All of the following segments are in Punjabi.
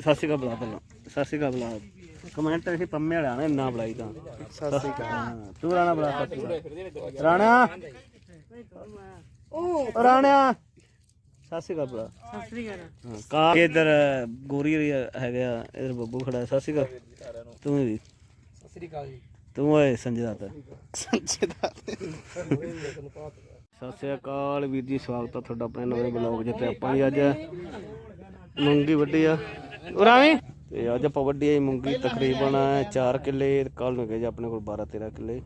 ਸਤਿ ਸ਼੍ਰੀ ਅਕਾਲ ਬੁਲਾ ਪਹਿਲਾਂ। ਸਤਿ ਸ਼੍ਰੀ ਅਕਾਲ ਬੁਲਾ। ਕਮੈਂਟ ਅਸੀਂ ਪੰਮੇ ਵਾਲਿਆਂ ਨੇ ਇੰਨਾ ਬੁਲਾਈ ਤਾਂ। ਸਤਿ ਸ਼੍ਰੀ ਅਕਾਲ। ਤੂੰ ਰਾਣਾ ਬੁਲਾ ਸਤਿ ਸ਼੍ਰੀ ਅਕਾਲ। ਰਾਣਾ! ਉਹ ਰਾਣਾ! ਸਤਿ ਸ਼੍ਰੀ ਅਕਾਲ ਬੁਲਾ। ਸਤਿ ਸ੍ਰੀ ਅਕਾਲ। ਕਾ ਇਧਰ ਗੋਰੀ ਹੈਗਾ ਇਧਰ ਬੱਬੂ ਖੜਾ। ਸਤਿ ਸ਼੍ਰੀ ਅਕਾਲ। ਤੂੰ ਵੀ। ਸਤਿ ਸ੍ਰੀ ਅਕਾਲ ਜੀ। ਤੂੰ ਓਏ ਸੰਜੇ ਦਾਤਾ। ਸੰਜੇ ਦਾਤਾ। ਸਤਿ ਸ਼੍ਰੀ ਅਕਾਲ ਵੀਰ ਜੀ ਸਵਾਗਤ ਹੈ ਤੁਹਾਡਾ ਆਪਣੇ ਨਵੇਂ ਬਲੌਗ ਜਿੱਤੇ ਆਪਾਂ ਜੀ ਅੱਜ ਮੂੰਗੀ ਵੱਡੀ ਆ। ਉਰਾਵੀ ਤੇ ਅੱਜ ਆਪਾਂ ਵੱਡੀ ਆਈ ਮੂੰਗੀ ਤਕਰੀਬਨ 4 ਕਿੱਲੇ ਕੱਲ ਨੂੰ ਗਏ ਜੀ ਆਪਣੇ ਕੋਲ 12 13 ਕਿੱਲੇ।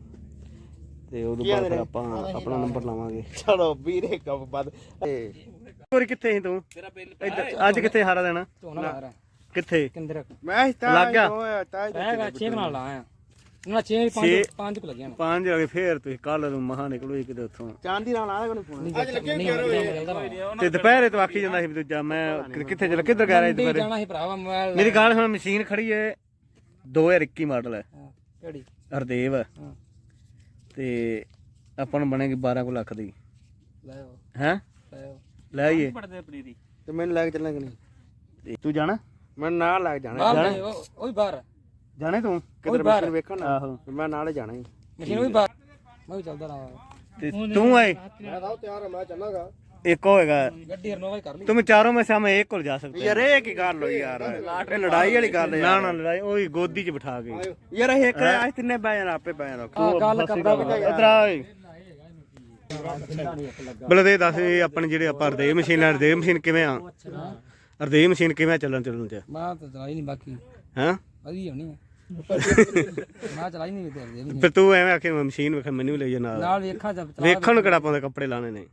ਤੇ ਉਦੋਂ ਬਾਅਦ ਫਿਰ ਆਪਾਂ ਆਪਣਾ ਨੰਬਰ ਲਾਵਾਂਗੇ। ਚਲੋ ਵੀਰੇ ਕੰਮ ਬੰਦ। ਹੋਰ ਕਿੱਥੇ ਸੀ ਤੂੰ? ਅੱਜ ਕਿੱਥੇ ਹਾਰਾ ਦੇਣਾ? ਕਿੱਥੇ? ਕਿੰਦਰ ਮੈਂ ਤਾਂ ਲੱਗ ਗਿਆ? ਤਾਂ 6 ਨਾਲ ਲਾਇਆ ਉਹਨਾਂ 6 5 ਛੇ। 5 ਕੁ ਲੱਗਿਆ ਨਾ। ਪੰਜ ਗਏ ਫੇਰ ਤੁਸੀਂ ਕੱਲ ਨੂੰ ਮਹਾ ਨਿਕਲੋ ਜੀ ਕਿਤੇ ਉੱਥੋਂ। ਚਾਂਦੀ ਨਾਲ ਆਇਆ ਕੋਈ ਫੋਨ? ਅੱਜ ਲੱਗੇ ਤੇ ਦੁਪਹਿਰੇ ਤੋਂ ਆਖੀ ਜਾਂਦਾ ਸੀ ਵੀ ਦੂਜਾ ਮੈਂ ਕਿ- ਕਿੱਥੇ ਚੱਲ ਕਿੱਧਰ ਗਿਆ ਰਿਹਾ ਦੁਪਹਿਰੇ? ਜਾਣਾ ਸੀ ਭਰਾਵਾ ਮੋਬਾਈਲ ਮੇਰੀ ਗੱਲ ਹੁਣ ਮਸ਼ੀਨ ਖੜੀ ਹੈ 2021 ਮਾਡਲ ਹੈ ਹਾਂ, ਕਿਹੜੀ? ਹਰਦੇਵ ਹੈ ਹਾਂ। ਤੇ ਆਪਾਂ ਨੂੰ ਬਣੇਗੀ 12 ਕੁ ਲੱਖ ਦੀ। ਲੈ ਆਓ। ਹੈ? ਲੈ ਆਓ। ਲੈ ਆਈਏ। ਤੇ ਮੈਨੂੰ ਲੱਗ ਚੱਲਣਾ ਕਿ ਨਹੀਂ? ਤੇ ਤੂੰ ਜਾਣਾ? ਮੈਂ ਨਾਲ ਲੱਗ ਜਾਣਾ। ਬਾਹਰ ਗਏ, ਉਹ ਉਹ ਵੀ ਬਾਹਰ ਜਾਣੇ ਤੂੰ? ਕਿਧਰ ਮਸ਼ੀਨ ਵੇਖਣ? ਆਹੋ। ਮੈਂ ਨਾਲ ਜਾਣਾ ਹੀ ਮਸ਼ੀਨ ਵੀ ਬਾਹਰ। ਮੈਂ ਵੀ ਚੱਲਦਾ ਰਹਾ। ਤੇ ਤੂੰ ਆਏ? ਮੈਂ ਤਾਂ ਤਿਆਰ ਹਾਂ ਮੈਂ ਚੱਲਾਂਗਾ। ਇੱਕ ਹੋਏਗਾ ਗੱਡੀ ਰਨੋਵਾ ਹੀ ਕਰ ਲਈ। ਚਾਰੋਂ ਮੈਂ ਸਾਹਮਣੇ ਇੱਕ ਕੋਲ ਜਾ ਸਕਦੇ। ਯਾਰ ਇਹ ਕੀ ਗੱਲ ਹੋਈ ਯਾਰ? ਇਹ ਲੜਾਈ ਵਾਲੀ ਗੱਲ ਨਾ ਨਾ ਲੜਾਈ। ਉਹ ਗੋਦੀ 'ਚ ਬਿਠਾ ਗਏ ਯਾਰ ਇਹ ਇੱਕ ਅੱਜ ਤਿੰਨੇ ਬੈ ਜਾਣਾ ਆਪੇ ਬੈ ਜਾਣਾ। ਤੂੰ ਗੱਲ ਕਰਦਾ ਇਧਰ ਆ ਓਏ। ਬਲਦੇ ਦੱਸ ਇਹ ਆਪਣੇ ਜਿਹੜੇ ਆਪਾਂ ਹਰਦੇ ਮਸ਼ੀਨ ਨਾਲ ਹਰਦੇ ਮਸ਼ੀਨ ਕਿਵੇਂ ਆ? ਹਰਦੇ ਮਸ਼ੀਨ ਕਿਵੇਂ ਚੱਲਣ ਚੱਲਣ ਚ? ਮੈਂ ਤਾਂ ਚਲਾਈ ਨਹੀਂ ਬਾਕੀ। ਹਾਂ? ਵਧੀਆ ਹੋਣੀ ਮੈਂ ਚਲਾਈ ਨਹੀਂ ਤੇ ਦੇ ਫਿਰ ਤੂੰ ਐਵੇਂ ਆਖੇ ਮੈਂ ਮਸ਼ੀਨ ਵੇਖ ਮੈਨੂੰ ਵੀ ਲਈ ਜਾ ਨਾਲ। ਨਾਲ ਵੇਖਾਂ ਜਦ ਚਲਾ ਵੇਖਣ ਨੂੰ ਕਿਹੜਾ ਪਾਉਂਦੇ ਕੱਪੜੇ ਲਾਣੇ ਨੇ।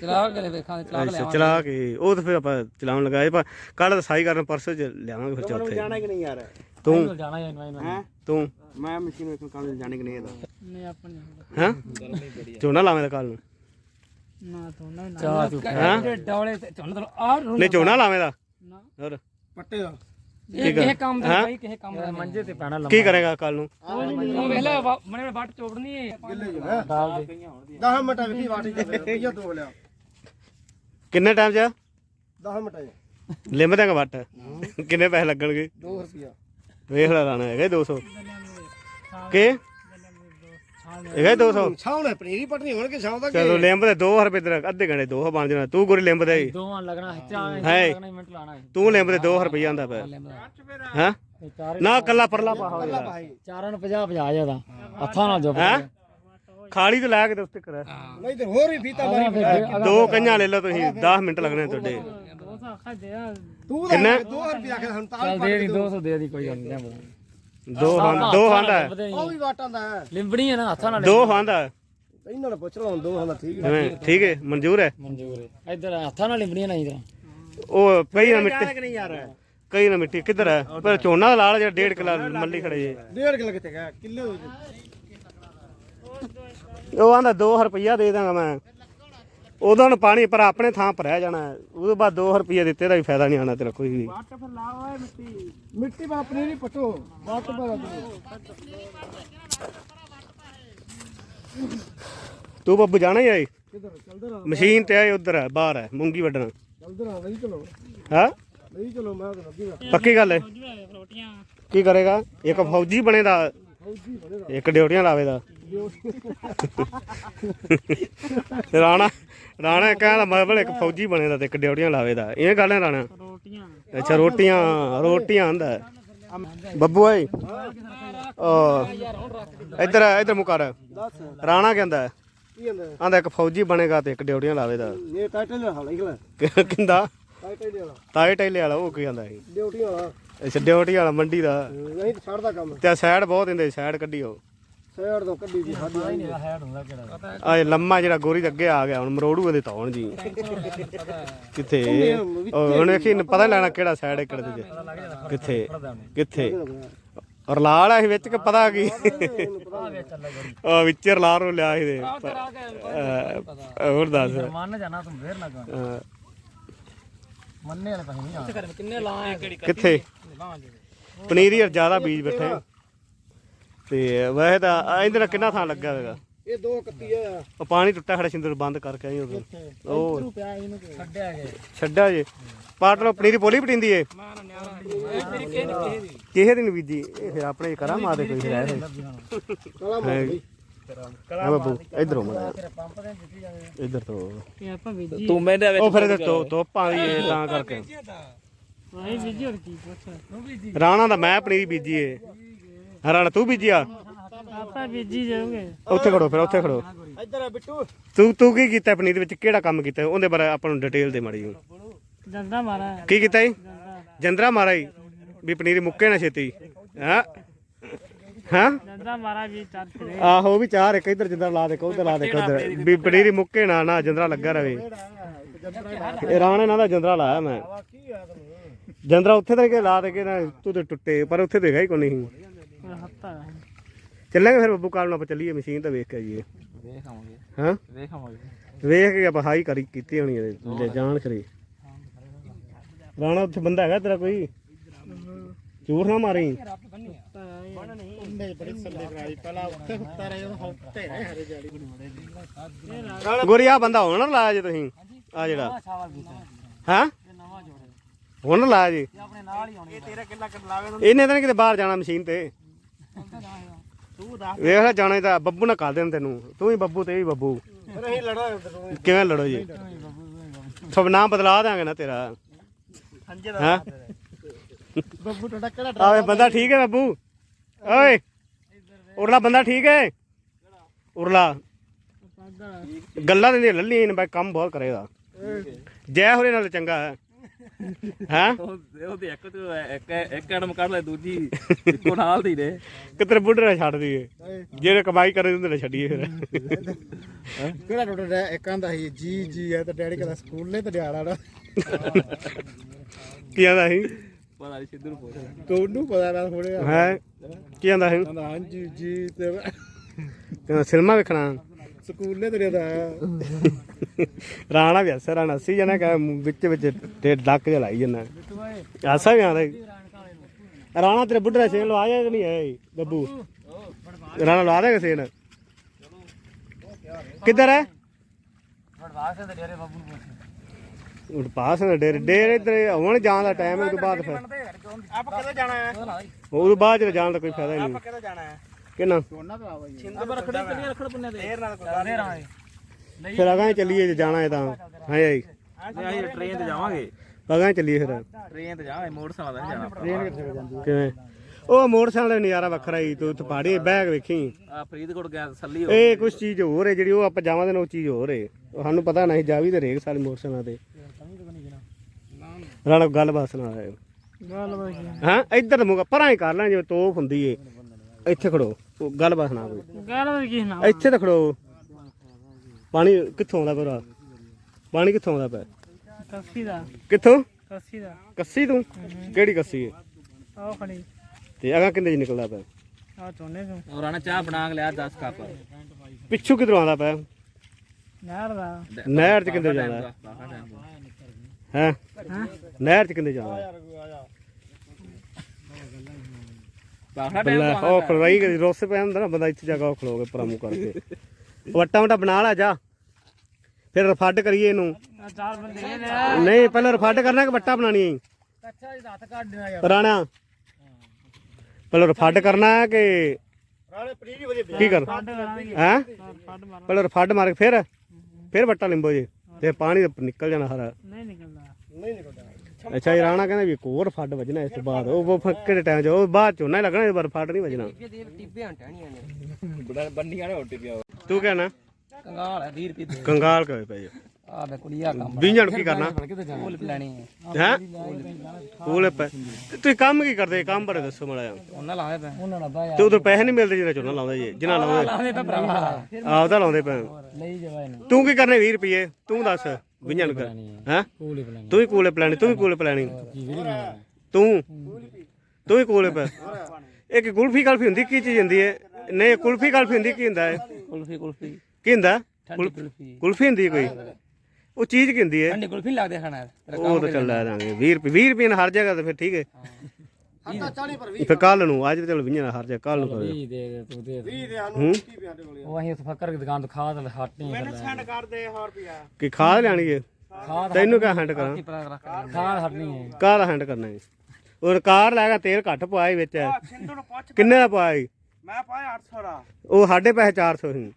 ਚਲਾ ਕੇ ਵੇਖਾਂ ਚਲਾ ਕੇ ਅੱਛਾ ਚਲਾ ਕੇ ਉਹ ਤਾਂ ਫਿਰ ਆਪਾਂ ਚਲਾਉਣ ਲਗਾਏ ਪਰ ਕੱਲ ਸਾਈ ਕਰਨ ਪਰਸੋਂ ਚ ਲਿਆਵਾਂਗੇ ਫਿਰ ਚੌਥੇ। ਜਾਣਾ ਕਿ ਨਹੀਂ ਯਾਰ? ਤੂੰ? ਜਾਣਾ ਹੈ ਮੈਂ ਹੈ? ਤੂੰ? ਮੈਂ ਮਸ਼ੀਨ ਵੇਖਣ ਕੱਲ ਜਾਣੇ ਕਿ ਨਹੀਂ ਇਹਦਾ? ਨਹੀਂ ਆਪਣੀ ਹਾਂ? ਝੋਨਾ ਲਾਵੇਂ ਦਾ ਕੱਲ ਨੂੰ ਨਾ ਤੋਂ ਨਾ। ਚਾਹ ਤੂੰ ਹੈਂ? ਡੌਲੇ ਤੇ ਤੋਂ ਆ ਨਹੀਂ ਝੋਨਾ ਲਾਵੇਂ ਦਾ ਨਾ। ਹੋਰ। ਪੱਟੇ ਦਾ। ਇਹ ਕਿਸੇ ਕੰਮ ਦਾ ਭਾਈ ਕਿਸੇ ਕੰਮ ਦਾ ਮੰਜੇ ਤੇ ਪੈਣਾ ਕੀ ਕਰੇਗਾ ਕੱਲ ਨੂੰ? ਉਹ ਵੇਖ ਲੈ ਵਾ- ਮਨੇ ਵੱਟ ਚੋੜਨੀ ਹੈ ਦਾਲ ਦੇ। 10 ਮਿੰਟਾਂ ਵਿੱਚ ਵਾਟ ਰੁਪਈਆ ਦੋ ਲਿਆ। ਕਿੰਨੇ ਟਾਈਮ ਚ? 10 ਮਿੰਟਾਂ ਚ ਲਿੰਬ ਦਾਂਗਾ ਵੱਟ। ਕਿੰਨੇ ਪੈਸੇ ਲੱਗਣਗੇ? 2 ਰੁਪਈਆ। ਵੇਖ ਲੈ ਲਾਣਾ ਹੈਗਾ 200 ਕੇ? ਹੈਗਾ 200 ਛਾਉਣੇ ਪਨੀਰੀ ਪਟਣੀ ਹੋਣ ਕਿ ਛਾਉ ਦਾ ਚਲੋ ਲਿੰਬ ਦੇ 2 ਰੁਪਏ ਦੇ ਅੱਧੇ ਘੰਟੇ 2 ਬਣ ਜਾਣਾ। ਤੂੰ ਗੁਰੀ ਲਿੰਬ ਦੇ। ਦੋਵਾਂ ਲੱਗਣਾ ਚਾਹ ਹੈ। ਲੱਗਣਾ ਮਿੰਟ ਲਾਣਾ ਹੈ ਤੂੰ ਲਿੰਬ ਦੇ 2 ਰੁਪਏ ਆਂਦਾ ਪਿਆ। ਹਾਂ? ਨਾ ਕੱਲਾ ਪਰਲਾ ਪਾ। ਹੋ ਜਾ ਚਾਰਾਂ ਨੂੰ 50 50 ਜ਼ਿਆਦਾ ਹੱਥਾਂ ਨਾਲ ਜੋ ਹੈ? ਖਾਲੀ ਤੋਂ ਲੈ ਕੇ ਤੇ ਉੱਤੇ ਕਰ। ਨਹੀਂ ਤੇ ਹੋਰ ਵੀ ਫੀਤਾ ਮਾਰੀ ਦੋ ਕੰਨਾਂ ਲੈ ਲਓ ਤੁਸੀਂ 10 ਮਿੰਟ ਲੱਗਣੇ ਤੁਹਾਡੇ। ਤੂੰ ਕਿੰਨਾ? 2 ਰੁਪਈਆ ਕੇ ਹੁਣ ਤਾਂ ਚੱਲ ਦੇ ਦੀ 200 ਦੇ। ਦੀ ਕੋਈ ਗੱਲ ਨਹੀਂ ਦੋ ਹਾਂ ਦੋ ਹਾਂਦਾ ਉਹ ਵੀ ਵਾਟਾਂ ਦਾ ਹੈ। ਲਿੰਬੜੀ ਹੈ ਨਾ ਹੱਥਾਂ ਨਾਲ ਦੋ ਹਾਂਦਾ ਇਹਨਾਂ ਨੂੰ ਪੁੱਛ ਲਓ ਦੋ ਹਾਂ ਠੀਕ ਹੈ ਠੀਕ ਹੈ ਮਨਜ਼ੂਰ ਹੈ? ਮਨਜ਼ੂਰ ਹੈ। ਇੱਧਰ ਹੱਥਾਂ ਨਾਲ ਲਿੰਬੜੀਆਂ ਨਹੀਂ ਇਧਰ। ਉਹ ਕਈ ਨਾ ਮਿੱਟੀ ਕਿ ਨਹੀਂ ਯਾਰ? ਕਈ ਨਾ ਮਿੱਟੀ ਕਿੱਧਰ ਹੈ ਪਰ ਝੋਨਾ ਲਾਲ ਜਿਹੜਾ ਡੇਢ ਕਿਲਾ ਮੱਲੀ ਖੜੇ ਜੇ। ਡੇਢ ਕਿਲੋ ਕਿਤੇ ਗਿਆ? ਕਿਲੋ ਉਹ ਆਂਦਾ 2 ਰੁਪਈਆ ਦੇ ਦਾਂਗਾ ਮੈਂ। ਉਦੋਂ ਨੂੰ ਪਾਣੀ ਪਰ ਆਪਣੇ ਥਾਂ ਭਰਿਆ ਜਾਣਾ। ਹੈ। ਉਹਦੇ ਬਾਅਦ 2 ਰੁਪਈਆ ਦਿੱਤੇ ਦਾ ਵੀ ਫਾਇਦਾ ਨਹੀਂ ਆਣਾ ਤੇਰਾ ਕੋਈ ਵੀ। ਵਾਟ ਫਿਰ ਲਾ ਓਏ ਮਿੱਟੀ। ਮਿੱਟੀ ਬਾ ਪਨੀਰੀ ਪਟੋ। ਵਾਟ ਬਾ ਤੂੰ ਬੱਬੂ ਜਾਣਾ ਹੀ ਆਈ ਰਹਾ। ਮਸ਼ੀਨ ਤੇ ਆਏ ਉਧਰ ਹੈ ਬਾਹਰ ਹੈ ਮੂੰਗੀ ਵੱਢਣਾ। ਚੱਲਦੇ ਰਹਾ ਨਹੀਂ ਚਲੋ। ਹਾਂ? ਨਹੀਂ ਚਲੋ ਮੈਂ ਤਾਂ ਲੱਗੀ ਵਾ ਪੱਕੀ ਗੱਲ ਹੈ? ਕੀ ਕਰੇਗਾ? ਇੱਕ ਫੌਜੀ ਬਣੇਦਾ। ਫੌਜੀ ਬਣੇਗਾ ਇੱਕ ਡਿਊਟੀਆਂ ਲਾਵੇਦਾ। ਰਾਣਾ ਰਾਣਾ ਕਹਿੰਦਾ ਮਤਲਬ ਇੱਕ ਫੌਜੀ ਬਣੇਦਾ ਤੇ ਇੱਕ ਡਿਊਟੀਆਂ ਲਾਵੇਦਾ ਇਹ ਗੱਲ ਹੈ ਰਾਣਾ? ਰੋਟੀਆਂ। ਅੱਛਾ ਰੋਟੀਆਂ ਰੋਟੀਆਂ ਆਂਦਾ ਬੱਬੂ ਓ ਇੱਧਰ ਇੱਧਰ ਮੁਕਰ ਰਾਣਾ ਕਹਿੰਦਾ ਕੀ ਕਹਿੰਦਾ ਆਂਦਾ ਇੱਕ ਫੌਜੀ ਬਣੇਗਾ ਤੇ ਇੱਕ ਡਿਊਟੀਆਂ ਲਾਵੇਦਾ ਇਹ ਟਾਈਟਲ ਵਾਲਾ ਨਿਕਲਾ ਕਿੰਦਾ? ਟਾਈਟਲ ਵਾਲਾ। ਤਾਏ ਟੈਲੇ ਵਾਲਾ ਉਹ ਕੀ ਕਹਿੰਦਾ ਸੀ ਡਿਊਟੀ ਵਾਲਾ। ਅੱਛਾ ਡਿਊਟੀ ਵਾਲਾ ਮੰਡੀ ਦਾ। ਨਹੀਂ ਛੱਡਦਾ ਕੰਮ। ਤੇ ਸਾਈਡ ਬਹੁਤ ਦਿੰਦੇ ਸਾਈਡ ਕੱਢੀਓ ਸਾਈਡ ਤੋਂ ਕੱਢੀ ਦੀ ਸਾਡੀ ਆਈ ਨਹੀਂ ਹੈਡ ਹੁੰਦਾ ਕਿਹੜਾ ਆ ਲੰਮਾ ਜਿਹੜਾ ਗੋਰੀ ਦੇ ਅੱਗੇ ਆ ਗਿਆ ਹੁਣ ਮਰੋੜੂ ਇਹਦੇ ਤੌਣ ਜੀ। ਕਿੱਥੇ? ਉਹ ਹੁਣ ਵੇਖੀ ਪਤਾ ਲੈਣਾ ਕਿਹੜਾ ਸਾਈਡ ਹੈ ਕਿਹੜੇ ਦੂਜੇ। ਕਿੱਥੇ? ਕਿੱਥੇ? ਔਰ ਲਾਲ ਹੈ ਵਿੱਚ ਕਿ ਪਤਾ ਕੀ? ਉਹ ਵਿੱਚ ਲਾਲ ਨੂੰ ਲਿਆ ਦੇ ਅਹ, ਹੋਰ ਦੱਸ। ਮੰਨ ਜਾਣਾ ਤੂੰ ਫੇਰ ਨਾ ਕਰ। ਅਹ, ਮੰਨੇ ਵਾਲੇ ਪੈਸੇ ਨਹੀਂ ਆ ਕਿੰਨੇ ਲਾਏ ਕਿਹੜੀ ਕਿੱਥੇ? ਪਨੀਰੀ ਯਾਰ ਜ਼ਿਆਦਾ ਬੀਜ ਬੈਠੇ। ਤੇ ਵੈਸੇ ਤਾਂ ਇਹਦੇ ਨਾਲ ਕਿੰਨਾ ਥਾਂ ਲੱਗਾ ਹੋਵੇਗਾ ਇਹ ਦੋ ਕੱਤੀ ਆ। ਉਹ ਪਾਣੀ ਟੁੱਟਾ ਖੜਾ ਸਿੰਦਰ ਬੰਦ ਕਰਕੇ ਆਈ ਉਦੋਂ। ਉਹ ਪਿਆ ਇਹਨੂੰ ਛੱਡਿਆ ਗਿਆ ਛੱਡਾ ਜੇ। ਪਾਟ ਲੋ ਪਨੀਰੀ ਪੋਲੀ ਪਟਿੰਦੀ ਏ? ਦੀ ਕਿਸੇ ਦਿਨ ਬੀਜੀ? ਇਹ ਫਿਰ ਆਪਣੇ ਕਰਾਂ ਮਾਦੇ ਕੋਈ ਰਹਿ ਕਲਾ ਹੈ? ਆ ਬਾਬੂ ਇਧਰੋਂ ਮੜਾ ਤੇਰੇ ਪੰਪ ਦੇ ਦਿੱਤੀ ਜਾਵੇ। ਇਧਰ ਤੋਂ। ਇਹ ਆਪਾਂ ਬੀਜੀ ਤੂੰ ਮੈਂਦੇ ਵਿੱਚ ਉਹ ਫਿਰ ਇਹਦੇ ਤੋਂ ਤੋਪਾਂ ਦੀ ਏ ਤਾਂ ਕਰਕੇ। ਵਾਹੀ ਬੀਜੀ ਹੋਰ ਕੀ ਪੁੱਛ ਤੂੰ। ਬੀਜੀ ਰਾਣਾ ਦਾ ਮੈਂ ਪਨੀਰੀ ਬੀਜੀ ਏ। ਰਾਣਾ ਤੂੰ ਬੀਜੀ ਆ? ਆਪਾਂ ਬੀਜੀ ਜਾਓਗੇ ਉੱਥੇ ਖੜੋ ਫਿਰ ਉੱਥੇ ਖੜੋ। ਇੱਧਰ ਆ ਬਿੱਟੂ। ਤੂੰ ਤੂੰ ਕੀ ਕੀਤਾ ਪਨੀਰ ਵਿੱਚ? ਕਿਹੜਾ ਕੰਮ ਕੀਤਾ? ਉਹਦੇ ਬਾਰੇ ਆਪਾਂ ਨੂੰ ਡਿਟੇਲ ਦੇ ਮਾੜੀ ਜਿਹੀ। ਜੰਦਾ ਮਾਰਾ। ਕੀ ਕੀਤਾ ਜੀ ਜੰਦਾ ਜੰਦਰਾ ਮਾਰਾ ਜੀ ਵੀ ਪਨੀਰ ਮੁੱਕੇ ਨਾ ਛੇਤੀ। ਹਾਂ? ਹਾਂ? ਜੰਦਾ ਮਾਰਾ ਵੀ ਚੱਲ ਫਿਰੇ। ਆਹੋ ਵੀ ਚਾਰ ਇੱਕ ਇੱਧਰ ਜਿੰਦਰਾ ਲਾ ਦੇ ਇੱਕ ਉੱਧਰ ਲਾ ਦੇ ਉੱਧਰ। ਵੀ ਪਨੀਰੀ ਮੁੱਕੇ ਨਾ ਨਾ ਜੰਦਰਾ ਲੱਗਾ ਰਵੇ। ਇਹ ਰਾਣੇ ਨਾਲ ਦਾ ਜੰਦਰਾ ਲਾਇਆ ਮੈਂ। ਕੀ ਜੰਦਰਾ ਉੱਥੇ ਤੱਕ ਲਾ ਦੇ ਕੇ ਨਾ ਤੂੰ ਤੇ ਟੁੱਟੇ ਪਰ ਉੱਥੇ ਦੇਖਾ ਹੀ ਕੋਈ ਨਹੀਂ। ਹੱਤਾ ਚੱਲਾਂਗੇ ਫਿਰ ਬੱਬੂ ਕਾਲ ਨੂੰ ਆਪਾਂ ਚੱਲੀਏ ਮਸ਼ੀਨ ਤਾਂ ਵੇਖ ਕੇ ਆਈਏ। ਵੇਖ ਆਵਾਂਗੇ ਹਾਂ? ਵੇਖ ਆਵਾਂਗੇ ਵੇਖ ਕੇ ਆਪਾਂ ਹਾਈ ਕਰੀ ਕੀਤੀ ਹੋਣੀ ਇਹਦੇ ਲੈ ਜਾਣ ਕਰੀ ਰਾਣਾ ਉੱਥੇ ਬੰਦਾ ਹੈਗਾ ਤੇਰਾ ਕੋਈ? ਝੂਠ ਨਾ ਮਾਰੀ। ਗੋਰੀ ਆ ਬੰਦਾ ਹੁਣ ਲਾਇਆ ਜੇ ਤੁਸੀਂ। ਆ ਜਿਹੜਾ। ਹਾਂ। ਇਹ ਨਵਾਂ ਜੋੜੇ ਹੁਣ ਲਾਇਆ ਜੀ। ਇਹ ਆਪਣੇ ਨਾਲ ਹੀ ਆਉਣੀ ਇਹ ਤੇਰਾ ਕਿੱਲਾ ਕੱਟ ਲਾਵੇ ਇਹਨੇ ਤਾਂ ਨੀ ਕਿਤੇ ਬਾਹਰ ਜਾਣਾ ਮਸ਼ੀਨ ਤੇ। ਵੇਖ ਲੈ ਜਾਣਾ ਤਾਂ ਬੱਬੂ ਨਾ ਕਰ ਦੇਣ ਤੈਨੂੰ। ਤੂੰ ਹੀ ਬੱਬੂ ਤੇ ਵੀ ਬੱਬੂ। ਫਿਰ ਅਸੀਂ ਲੜਾ ਤੈਨੂੰ ਕਿਵੇਂ ਲੜੋ ਜੀ? ਸਭ ਨਾਮ ਬਦਲਾ ਦਾਂਗੇ ਨਾ ਤੇਰਾ। ਹਾਂ? ਬੱਬੂ ਤੁਹਾਡਾ ਕਿਹੜਾ ਆਵੇ ਬੰਦਾ ਠੀਕ ਹੈ ਬੱਬੂ? ਓਏ ਉਰਲਾ ਬੰਦਾ ਠੀਕ ਹੈ? ਉਰਲਾ। ਗੱਲਾਂ ਤੇ ਲੱਲੀ ਨੇ ਬਾਈ ਕੰਮ ਬਹੁਤ ਕਰੇਗਾ ਜੈ ਹੋਰੇ ਨਾਲ ਚੰਗਾ ਹੈ। ਹਾਂ? ਉਹ ਤੇ ਇੱਕ ਤੂੰ ਇੱਕ ਇੱਕ ਐਡਮ ਕੱਢ ਲੈ ਦੂਜੀ ਇੱਕੋ ਨਾਲ ਦੀ ਨੇ। ਕਿਤੇ ਬੁੱਢੇ ਨਾਲ ਛੱਡ ਦਈਏ? ਜਿਹੜੇ ਕਮਾਈ ਕਰੇ ਉਹਦੇ ਨਾਲ ਛੱਡੀਏ ਫਿਰ। ਕਿਹੜਾ ਤੁਹਾਡਾ ਇੱਕ ਆਂਦਾ ਸੀ ਜੀ ਜੀ ਹੈ ਤੇ ਡੈਡੀ ਕਹਿੰਦਾ ਸਕੂਲੇ ਤੇ ਡਿਆੜਾ ਨਾ ਕੀ ਆਂਦਾ ਸੀ? ਪਤਾ ਨਹੀਂ ਸਿੱਧੂ ਨੂੰ ਪੁੱਛ ਤੁਹਾਨੂੰ ਪਤਾ ਨਾ ਥੋੜੇ ਹੈ? ਕੀ ਆਂਦਾ ਸੀ? ਕਹਿੰਦਾ ਹਾਂਜੀ ਜੀ ਤੇ ਕਹਿੰਦਾ ਸਿਨੇਮਾ ਵੇਖਣਾ। ਸਕੂਲੇ ਤੇ ਡਿਆੜਾ ਰਾਣਾ ਵੀ ਅਸਰ ਰਾਣਾ ਸੀ ਜਨਾ ਕਿ ਵਿੱਚ ਵਿੱਚ ਤੇ ਡੱਕ ਜਿਹਾ ਲਾਈ ਜਨਾ। ਆਸਾ ਵੀ ਆਂਦਾ। ਰਾਣਾ ਤੇਰੇ ਬੁੱਢੇ ਦਾ ਸੇਨ ਲਵਾਇਆ ਕਿ ਨਹੀਂ ਹੈ ਬੱਬੂ? ਰਾਣਾ ਲਾ ਦੇਗਾ ਸੇਨ। ਕਿੱਧਰ ਹੈ ਵਡਵਾਸ ਦੇ ਡੇਰੇ ਬਾਬੂ ਨੂੰ ਪੁੱਛ ਉਹ ਪਾਸ ਨਾ ਡੇਰੇ ਡੇਰੇ ਤੇ ਹੁਣ ਜਾਣ ਦਾ ਟਾਈਮ ਹੈ ਉਸ ਤੋਂ ਬਾਅਦ ਫਿਰ। ਆਪਾਂ ਕਦੋਂ ਜਾਣਾ ਹੈ? ਉਹ ਤੋਂ ਬਾਅਦ ਜਾਣ ਦਾ ਕੋਈ ਫਾਇਦਾ ਨਹੀਂ। ਕਦੋਂ ਜਾਣਾ ਹੈ? ਕਿੰਨਾ? ਦਾ ਆਵਾ ਜੀ ਆਪਾਂ ਰਖੜੇ ਕਿੰਨੇ ਰਖੜ ਪੁੰਨੇ ਦੇ ਫੇਰ ਨਾਲ ਕੋਈ ਫੇਰ ਅਗਾਂ ਚੱਲੀਏ ਜੇ ਜਾਣਾ ਹੈ ਤਾਂ। ਹਾਂ ਜੀ ਅਸੀਂ ਟ੍ਰੇਨ ਤੇ ਜਾਵਾਂਗੇ। ਅਗਾਂ ਚੱਲੀਏ ਫਿਰ। ਟ੍ਰੇਨ ਤੇ ਜਾਵਾਂਗੇ ਮੋਟਰਸਾਈਕਲ ਤੇ ਜਾਣਾ। ਟ੍ਰੇਨ ਕਿੱਥੇ ਜਾਂਦੀ ਕਿਵੇਂ? ਉਹ ਮੋਟਰਸਾਈਕਲ ਦਾ ਨਜ਼ਾਰਾ ਵੱਖਰਾ ਹੀ ਤੂੰ ਉੱਥੇ ਪਹਾੜੀ ਬੈਗ ਵੇਖੀ। ਆ ਫਰੀਦਕੋਟ ਗਿਆ ਤਸੱਲੀ ਹੋ ਇਹ ਕੁਝ ਚੀਜ਼ ਹੋਰ ਹੈ ਜਿਹੜੀ ਉਹ ਆਪਾਂ ਜਾਵਾਂਗੇ ਨਾ ਉਹ ਚੀਜ਼ ਹੋਰ ਹੈ। ਸਾਨੂੰ ਪਤਾ ਨਹੀਂ ਜਾਵੀ ਤੇ ਰੇਕ ਸਾਲੀ ਮੋਟਰਸਾਈਕਲਾਂ ਤੇ। ਰਾਣਾ ਗੱਲ ਬਾਤ ਸੁਣਾ ਰਹੇ ਗੱਲ ਬਾਕੀ ਹਾਂ? ਇੱਧਰ ਮੁਗਾ ਪਰਾਂ ਹੀ ਕਰ ਲਾਂ ਜਿਵੇਂ ਤੋਪ ਹੁੰਦੀ ਏ। ਇੱਥੇ ਖੜੋ। ਉਹ ਗੱਲ ਬਾਤ ਸੁਣਾ ਕੋਈ। ਗੱਲ ਬਾਕੀ ਨਾ ਇੱਥੇ ਤਾਂ ਖੜੋ। ਪਾਣੀ ਕਿੱਥੋਂ ਆਉਂਦਾ ਪੂਰਾ ਪਾਣੀ ਕਿੱਥੋਂ ਆਉਂਦਾ ਪਿਆ ਕੱਸੀ ਦਾ। ਕਿੱਥੋਂ? ਕੱਸੀ ਦਾ। ਕੱਸੀ ਤੂੰ? ਕਿਹੜੀ ਕੱਸੀ ਏ? ਆਹ ਖੜੀ। ਤੇ ਅਗਾ ਕਿੰਦੇ ਚ ਨਿਕਲਦਾ ਪਿਆ ਆ ਚੋਨੇ ਤੋਂ ਔਰ ਆਣਾ ਚਾਹ ਬਣਾ ਕੇ ਲਿਆ 10 ਕੱਪ। ਪਿੱਛੋਂ ਕਿਧਰੋਂ ਆਉਂਦਾ ਪਿਆ ਨਹਿਰ ਦਾ। ਨਹਿਰ ਚ ਕਿੰਦੇ ਜਾਂਦਾ ਹੈ? ਹਾਂ? ਨਹਿਰ ਚ ਕਿੰਦੇ ਜਾਂਦਾ ਬਾਖੜਾ ਬੱਲਾ ਉਹ ਖਲਵਾਈ ਕਰੀ ਰੋਸ ਪਿਆ ਹੁੰਦਾ ਨਾ ਬੰਦਾ ਇੱਥੇ ਜਾ ਕੇ ਖਲੋ ਕੇ ਪਰਾਮੂ ਕਰਕੇ। ਵੱਟਾ ਵੱਟਾ ਬਣਾ ਲਾ ਜਾ। ਫਿਰ ਰਫੱਡ ਕਰੀਏ ਇਹਨੂੰ। ਚਾਰ ਬੰਦੇ ਨੇ ਨਹੀਂ ਪਹਿਲਾਂ ਰਫੱਡ ਕਰਨਾ ਕਿ ਵੱਟਾ ਬਣਾਣੀ ਹੈ? ਕੱਚਾ ਜੀ ਹੱਥ ਕੱਢ ਦੇਣਾ ਯਾਰ ਰਾਣਾ ਪਹਿਲਾਂ ਰਫੱਡ ਕਰਨਾ ਹੈ ਕਿ ਰਾਣੇ ਪਨੀਰ ਹੀ ਵਧੀਆ ਕੀ ਕਰ? ਹੈ? ਪਹਿਲਾਂ ਰਫੱਡ ਮਾਰ ਕੇ ਫਿਰ ਫਿਰ ਵੱਟਾ ਲਿੰਬੋ ਜੇ। ਤੇ ਪਾਣੀ ਨਿਕਲ ਜਾਣਾ ਸਾਰਾ। ਨਹੀਂ ਨਿਕਲਦਾ। ਨਹੀਂ ਨਿਕਲਦਾ। ਅੱਛਾ ਇਹ ਰਾਣਾ ਕਹਿੰਦਾ ਵੀ ਇੱਕ ਹੋਰ ਫੱਡ ਵੱਜਣਾ ਇਸ ਤੋਂ ਬਾਅਦ। ਉਹ ਉਹ ਕਿਹੜੇ ਟਾਈਮ 'ਚ ਉਹ ਬਾਅਦ ਚੋਂ ਨਾ ਲੱਗਣਾ ਇਸ ਵਾਰ ਫੱਡ ਨਹੀਂ ਵੱਜਣਾ। ਬੜਾ ਬੰਨੀਆਂ ਨੇ ਉੱਟ ਪਿਆ ਤੂੰ ਕਹਿਣਾ ਕੰਗਾਲ ਹੈ 20 ਰੁਪਏ ਦੇ। ਕੰਗਾਲ ਕਹੇ ਪਏ ਆ ਮੈਂ ਕੁੜੀਆ ਕੰਮ ਨੂੰ ਕੀ ਕਰਨਾ ਫੁੱਲ ਹੈ? ਹੈ ਪੈ ਤੁਸੀਂ ਕੰਮ ਕੀ ਕਰਦੇ? ਕੰਮ ਬਾਰੇ ਦੱਸੋ ਮੜਾ ਉਹਨਾਂ ਪਏ। ਉਹਨਾਂ ਨਾਲ ਬਾਇਆ ਤੇ ਉਧਰ ਪੈਸੇ ਨਹੀਂ ਮਿਲਦੇ ਜਿਹਨਾਂ ਚੋਂ ਲਾਉਂਦੇ ਜੀ ਜਿਨ੍ਹਾਂ ਲਾਉਂਦੇ। ਲਾਉਂਦੇ ਤਾਂ ਭਰਾਵਾ। ਲਾਉਂਦੇ ਪਏ ਲਈ ਜਵਾ ਇਹਨੂੰ ਤੂੰ ਕੀ ਕਰਨੇ 20 ਰੁਪਏ? ਤੂੰ ਦੱਸ। ਨੂੰ ਕਰ ਹੈ। ਕੂਲੀ ਪਲਾਣੀ ਤੂੰ ਹੀ ਕੋਲੇ ਪਲਾਣੀ ਤੂੰ ਹੀ ਕੋਲੇ ਪਲਾਣੀ। ਤੂੰ? ਤੂੰ ਹੀ ਕੋਲੇ ਪੈ। ਇੱਕ ਕੁਲਫੀ ਕਲਫੀ ਹੁੰਦੀ ਕੀ ਚੀਜ਼ ਹੁੰਦੀ ਹੈ? ਨਹੀਂ ਕੁਲਫੀ ਕਲਫੀ ਹੁੰਦੀ ਕੀ ਹੁੰਦਾ ਹੈ? ਕੁਲਫੀ ਕੁਲਫੀ। ਕੀ ਹੁੰਦਾ? ਕੁਲ- ਕੁਲਫੀ ਕੁਲਫੀ। ਹੁੰਦੀ ਕੋਈ? ਉਹ ਚੀਜ਼ ਕੀ ਹੁੰਦੀ ਹੈ? ਠੰਡੀ ਕੁਲਫੀ ਲੱਗਦੇ ਖਾਣਾ। ਉਹ ਤਾਂ ਚੱਲ ਲੈ ਦਾਂਗੇ। 20 ਰੁਪਏ 20 ਰੁਪਏ ਨਾਲ ਹਰ ਜਗ੍ਹਾ ਤੇ ਫਿਰ ਠੀਕ ਹੈ। ਹੱਤਾ 40 ਪਰ 20 ਫਿਰ ਕੱਲ ਨੂੰ ਅੱਜ ਤੇ ਚਲ 20 ਨਾ ਹਰ ਜਾ ਕੱਲ ਨੂੰ ਕਰੋ ਦੇ ਦੇ ਤੂੰ ਦੇ 20 ਦੇ ਸਾਨੂੰ ਕੀ ਪਿਆ ਸਾਡੇ ਕੋਲ ਉਹ ਅਸੀਂ ਉੱਥੇ ਫੱਕਰ ਦੀ ਦੁਕਾਨ ਤੋਂ ਖਾਦ ਲੈ ਹਟ ਨਹੀਂ ਮੈਨੂੰ ਸੈਂਡ ਕਰ ਦੇ 100 ਰੁਪਿਆ ਕਿ ਖਾਦ ਲੈਣੀ ਹੈ ਖਾਦ ਤੈਨੂੰ ਕਿਆ ਹੈਂਡ ਕਰਾਂ? ਖਾਦ ਹਟ ਨਹੀਂ ਹੈ ਕਾਰ ਹੈਂਡ ਕਰਨਾ ਹੈ ਉਹ ਕਾਰ ਲੈਗਾ ਤੇਲ ਘੱਟ ਪਵਾਈ ਵਿੱਚ। ਸਿੰਧੂ ਨੂੰ ਪੁੱਛ ਕਿੰਨੇ ਦਾ ਪਵਾਈ ਮੈਂ ਪਾਇਆ 800 ਦਾ। ਉਹ ਸਾਡੇ ਪੈਸੇ 400 ਸੀ।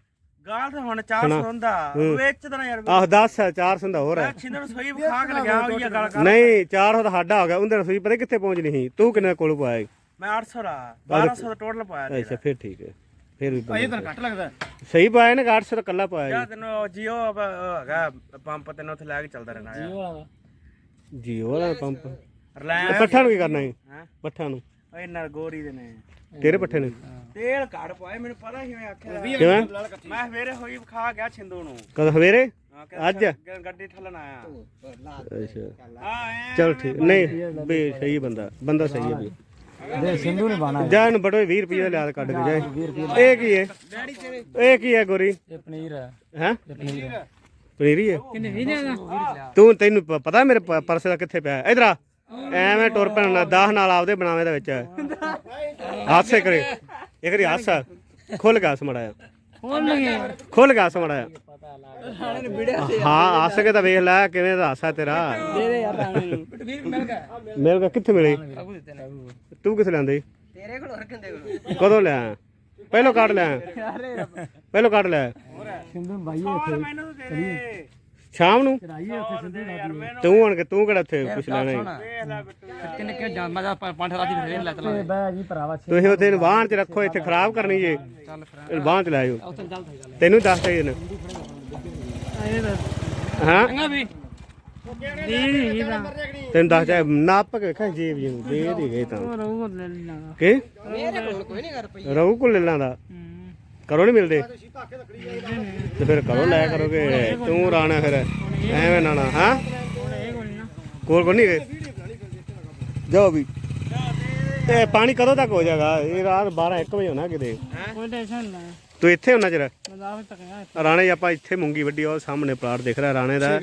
ਗਾਲ ਤੇ ਹੁਣ 400 ਹੁੰਦਾ ਵੇਚ ਦੇਣਾ ਯਾਰ। ਆਹ 10 400 ਦਾ ਹੋਰ ਹੈ। ਛਿੰਦਰ ਨੂੰ ਸੋਈ ਵਿਖਾ ਕੇ ਲਗਿਆ ਹੋਈ ਆ ਗੱਲ ਕਰ ਨਹੀਂ 400 ਦਾ ਸਾਡਾ ਹੋ ਗਿਆ। ਉਹਦੇ ਰਸੋਈ ਪਤਾ ਕਿੱਥੇ ਪਹੁੰਚਣੀ ਸੀ? ਤੂੰ ਕਿੰਨੇ ਕੋਲ ਪਵਾਇਆ ਮੈਂ 800 ਦਾ 1200 ਦਾ ਟੋਟਲ ਪਾਇਆ ਅੱਛਾ ਫਿਰ ਠੀਕ ਹੈ। ਫਿਰ ਵੀ ਇਹ ਤਾਂ ਘੱਟ ਲੱਗਦਾ। ਸਹੀ ਪਾਇਆ ਨਾ 800 ਦਾ ਕੱਲਾ ਪਾਇਆ ਯਾ ਤੈਨੂੰ ਜੀਓ ਹੈਗਾ ਪੰਪ ਤੈਨੂੰ ਉੱਥੇ ਲੈ ਕੇ ਚੱਲਦਾ ਰਹਿਣਾ ਜੀਓ ਵਾਲਾ। ਪੰਪ। ਰਿਲਾਇੰਸ ਪੱਠਾ ਨੂੰ ਕੀ ਕਰਨਾ ਹੈ ਹੈਂ? ਪੱਠਾ ਨੂੰ। ਓਏ ਨਾਲ ਗੋਰੀ ਦੇ ਨੇ। ਤੇਰੇ ਪੱਠੇ ਨੇ? ਤੇਲ ਘੜ ਪਾਏ ਮੈਨੂੰ ਪਤਾ ਸੀ ਮੈਂ ਆਖਿਆ। ਕਿਵੇਂ? ਮੈਂ ਸਵੇਰੇ ਹੋਈ ਵਿਖਾ ਗਿਆ ਛਿੰਦੂ ਨੂੰ। ਕਦ ਸਵੇਰੇ? ਹਾਂ, ਅੱਜ? ਗੱਡੀ ਠੱਲਣ ਆਇਆ। ਅੱਛਾ। ਹਾਂ ਚਲ ਠੀਕ। ਨਹੀਂ ਵੀ ਸਹੀ ਬੰਦਾ ਬੰਦਾ ਸਹੀ ਹੈ ਵੀ। ਦੇ ਸਿੰਧੂ ਨੇ ਬਾਣਾ ਜਾ ਇਹਨੂੰ ਬਟੋ 20 ਰੁਪਏ ਲਿਆ ਕੱਢ ਕੇ ਜਾ। ਇਹ ਕੀ ਹੈ? ਇਹ ਕੀ ਹੈ ਗੋਰੀ? ਇਹ ਪਨੀਰ ਹੈ। ਹੈ? ਪਨੀਰ ਹੈ। ਪਨੀਰੀ ਹੈ ਕਿੰਨੇ ਵੀ ਨੇ ਤੂੰ ਤੈਨੂੰ ਪਤਾ ਮੇਰੇ ਪਰਸ ਦਾ ਕਿੱਥੇ ਪਿਆ ਇਧਰ ਆ। ਐਵੇਂ ਟੁਰ ਪੈਣਾ 10 ਨਾਲ ਆਪਦੇ ਬਣਾਵੇਂ ਦੇ ਵਿੱਚ। ਹਾਸੇ ਕਰੇ ਇਹ ਕਰੀ ਹਾਸਾ। ਖੁੱਲ ਗਾ ਸਮੜਾਇਆ ਖੋਲ ਲਗੇ ਖੁੱਲ ਗਾ ਸਮੜਾਇਆ ਹਾਂ ਹਾਸ ਕੇ ਤਾਂ ਵੇਖ ਲੈ ਕਿਵੇਂ ਦਾ ਹਾਸਾ ਤੇਰਾ। ਦੇ ਦੇ ਯਾਰ ਰਾਣੇ ਨੂੰ। ਵੀਰ ਮਿਲ ਗਿਆ। ਮੇਰੇ ਕੋ ਕਿੱਥੇ ਮਿਲੀ? ਤੂੰ ਕਿੱਥੇ ਲੈਂਦੀ ਤੇਰੇ ਕੋਲ ਹੋਰ ਕਿੰਦੇ ਕੋਲ? ਕਦੋਂ ਲਿਆ? ਪਹਿਲੋਂ ਕੱਢ ਲਿਆ। ਪਹਿਲੋਂ ਕੱਢ ਲਿਆ। ਸਿੰਧੂ ਭਾਈ ਇੱਥੇ। ਮੈਨੂੰ ਤੂੰ ਦੇ ਦੇ। ਸ਼ਾਮ ਨੂੰ? ਉੱਥੇ ਸਿੰਧੂ ਤੂੰ ਆਣ ਕੇ ਤੂੰ ਕਿਹੜਾ ਉੱਥੇ ਕੁਛ ਲੈਣਾ ਕਿ ਪੰਜ ਰਾਤੀ ਫੇਰ ਲੈ ਚਲਾ ਬੈ ਜੀ ਭਰਾਵਾ ਤੁਸੀਂ ਉੱਥੇ ਵਾਹਣ 'ਚ ਰੱਖੋ ਇੱਥੇ ਖਰਾਬ ਕਰਨੀ ਜੇ। ਚੱਲ ਫਿਰ। ਵਾਹਣ 'ਚ ਲੈ ਜਾਓ ਉੱਥੇ ਚੱਲ ਚੱਲ ਤੈਨੂੰ ਦੱਸ ਦੇ ਇਹਨੇ। ਹਾਂ? ਚੰਗਾ ਵੀ। ਤੈਨੂੰ ਦੱਸ ਜਾ ਨਾਪ ਕੇ ਵੇਖਾਂ ਜੇਬ ਜੀ ਨੂੰ। ਦੇ ਦੇ ਗਏ ਤਾਂ। ਰਹੂ ਲੈ ਲੈਣਾ। ਕੀ? ਮੇਰੇ ਕੋਲ ਕੋਈ ਨਹੀਂ ਕਰ ਪਈ। ਰਹੂ ਕੋਲ ਲੈ ਲਾਂਦਾ। ਕਰੋ ਨਹੀਂ ਮਿਲਦੇ? ਤੇ ਫਿਰ ਕਰੋ ਲੈ ਕਰੋਗੇ ਤੂੰ ਰਾਣਾ ਫਿਰ ਐਵੇਂ ਨਾ ਨਾ ਹਾਂ? ਕੋਲ ਕੋ ਨਹੀਂ ਗਏ ਜਾਓ ਵੀ। ਇਹ ਪਾਣੀ ਕਦੋਂ ਤੱਕ ਹੋ ਜਾਏਗਾ? ਇਹ ਰਾਤ 12 1 ਵਜੇ ਹੋਣਾ ਕਿਤੇ। ਕੋਈ ਟੈਨਸ਼ਨ ਨਾ ਤੂੰ ਇੱਥੇ ਤੱਕ ਆ ਰਾਣੇ ਜੀ ਆਪਾਂ ਇੱਥੇ ਮੂੰਗੀ ਵੱਡੀ ਉਹ ਸਾਹਮਣੇ ਪਲਾਟ ਦਿਖ ਰਿਹਾ ਰਾਣੇ ਦਾ।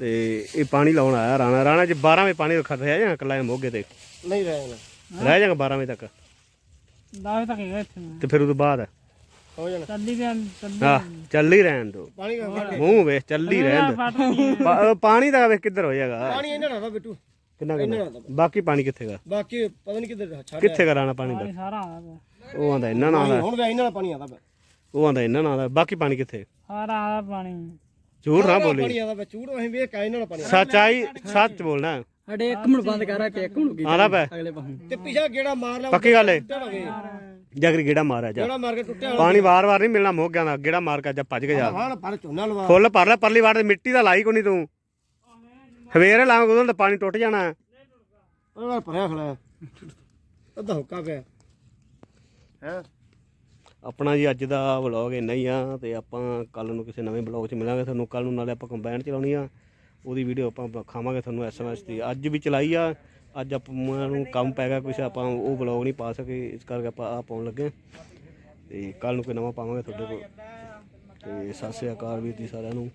ਤੇ ਇਹ ਪਾਣੀ ਲਾਉਣ ਆਇਆ ਰਾਣਾ। ਰਾਣਾ ਚ 12 ਵਜੇ ਪਾਣੀ ਰੱਖਾ ਰਿਹਾ ਜਾਂ ਕੱਲਾ ਮੋਗੇ ਤੇ? ਨਹੀਂ ਰਹਿਣਾ ਰਹਿ ਜਾਗਾ 12 ਵਜੇ ਤੱਕ। ਦਾਵੇ ਤੱਕ ਹੈਗਾ ਇੱਥੇ ਤੇ ਫਿਰ ਉਹ ਤੋਂ ਬਾਅਦ? ਹੋ ਜਾਣਾ। ਚੱਲੀ ਗਿਆ ਚੱਲੀ ਹਾਂ ਚੱਲ ਹੀ ਰਹਿਣ ਦੋ। ਪਾਣੀ ਮੂੰਹ ਵੇਖ ਚੱਲ ਹੀ ਰਹਿਣ ਦੋ। ਪਾ- ਉਹ ਪਾਣੀ ਦਾ ਵੇਖ ਕਿੱਧਰ ਹੋ ਜਾਏਗਾ। ਪਾਣੀ ਇਹਨਾਂ ਨਾਲ ਬਿੱਟੂ। ਕਿੰਨਾ ਕਿੰਨਾ ਬਾਕੀ ਪਾਣੀ ਕਿੱਥੇਗਾ ਬਾਕੀ ਪਤਾ ਨਹੀਂ ਕਿੱਧਰ ਛੱਡ ਕਿੱਥੇ ਗਾ ਰਾਣਾ ਪਾਣੀ ਦਾ? ਸਾਰਾ ਆ ਉਹ ਆਂਦਾ ਇੰਨਾ ਨਾ ਆਉਂਦਾ। ਹੁਣ ਵੀ ਇਹਨਾਂ ਨਾਲ ਪਾਣੀ ਆਦਾ ਉਹ ਆਂਦਾ ਇੰਨਾ ਨਾ ਆਉਂਦਾ। ਬਾਕੀ ਪਾਣੀ ਕਿੱਥੇ? ਸਾਰਾ ਆ ਪਾਣੀ। ਝੂਠ ਨਾ ਬੋਲੀ। ਪਾਣੀ ਆਦਾ ਪਿਆ ਚੂੜ ਅਸੀਂ ਵੇਖ ਕੇ ਇਹਨਾਂ ਨਾਲ ਪਾਣੀ ਸੱਚਾਈ ਸੱਚ ਬੋਲਣਾ। ਸਾਡੇ ਇੱਕ ਮਿੰਟ ਬੰਦ ਕਰ ਕੇ ਇੱਕ ਮਿੰਟ ਆਂਦਾ ਪੈ ਅਗਲੇ ਪਾਸੇ। ਤੇ ਪਿਛਾ ਗੇੜਾ ਮਾਰ ਲਿਆ ਪੱਕੀ ਗੱਲ ਏ। ਜਗਰੀ ਗੇੜਾ ਮਾਰਿਆ ਜਾ। ਗੇੜਾ ਮਾਰ ਕੇ ਟੁੱਟਿਆ ਪਾਣੀ ਵਾਰ-ਵਾਰ ਨਹੀਂ ਮਿਲਣਾ ਗਿਆ ਦਾ ਗੇੜਾ ਮਾਰ ਕੇ ਜਾ ਭੱਜ ਕੇ ਜਾ ਹਾਂ ਪਰ ਝੋਨਾ ਲਵਾ। ਫੁੱਲ ਭਰ ਲੈ ਪਰਲੀ ਵਾਰ ਤੇ ਮਿੱਟੀ ਦਾ ਲਾਈ ਕੋ ਨਹੀਂ ਤੂੰ। ਸਵੇਰੇ ਲਾਵਾਂਗੇ ਉਦੋਂ ਤਾਂ ਪਾਣੀ ਟੁੱਟ ਜਾਣਾ। ਉਹ ਭਰਿਆ ਖੜਾ ਅੱਧਾ ਹੁੱਕਾ ਪਿਆ। ਹੈ? ਆਪਣਾ ਜੀ ਅੱਜ ਦਾ ਵਲੌਗ ਇੰਨਾ ਹੀ ਆ ਤੇ ਆਪਾਂ ਕੱਲ ਨੂੰ ਕਿਸੇ ਨਵੇਂ ਵਲੌਗ 'ਚ ਮਿਲਾਂਗੇ। ਤੁਹਾਨੂੰ ਕੱਲ ਨੂੰ ਨਾਲੇ ਆਪਾਂ ਕੰਬਾਈਨ ਚਲਾਉਣੀ ਆ। ਉਹਦੀ ਵੀਡੀਓ ਆਪਾਂ ਖਾਵਾਂਗੇ ਤੁਹਾਨੂੰ ਐਸਐਮਐਸ ਦੀ। ਅੱਜ ਵੀ ਚਲਾਈ ਆ। ਅੱਜ ਆਪਾਂ ਨੂੰ ਕੰਮ ਪੈ ਗਿਆ ਕੁਛ, ਆਪਾਂ ਉਹ ਵਲੌਗ ਨਹੀਂ ਪਾ ਸਕੇ, ਇਸ ਕਰਕੇ ਆਪਾਂ ਆ ਪਾਉਣ ਲੱਗੇ ਤੇ ਕੱਲ ਨੂੰ ਕੋਈ ਨਵਾਂ ਪਾਵਾਂਗੇ ਤੁਹਾਡੇ ਕੋਲ। ਤੇ ਸਤਿ ਸ੍ਰੀ ਅਕਾਲ ਵੀਰ ਜੀ ਸਾਰਿਆਂ ਨੂੰ।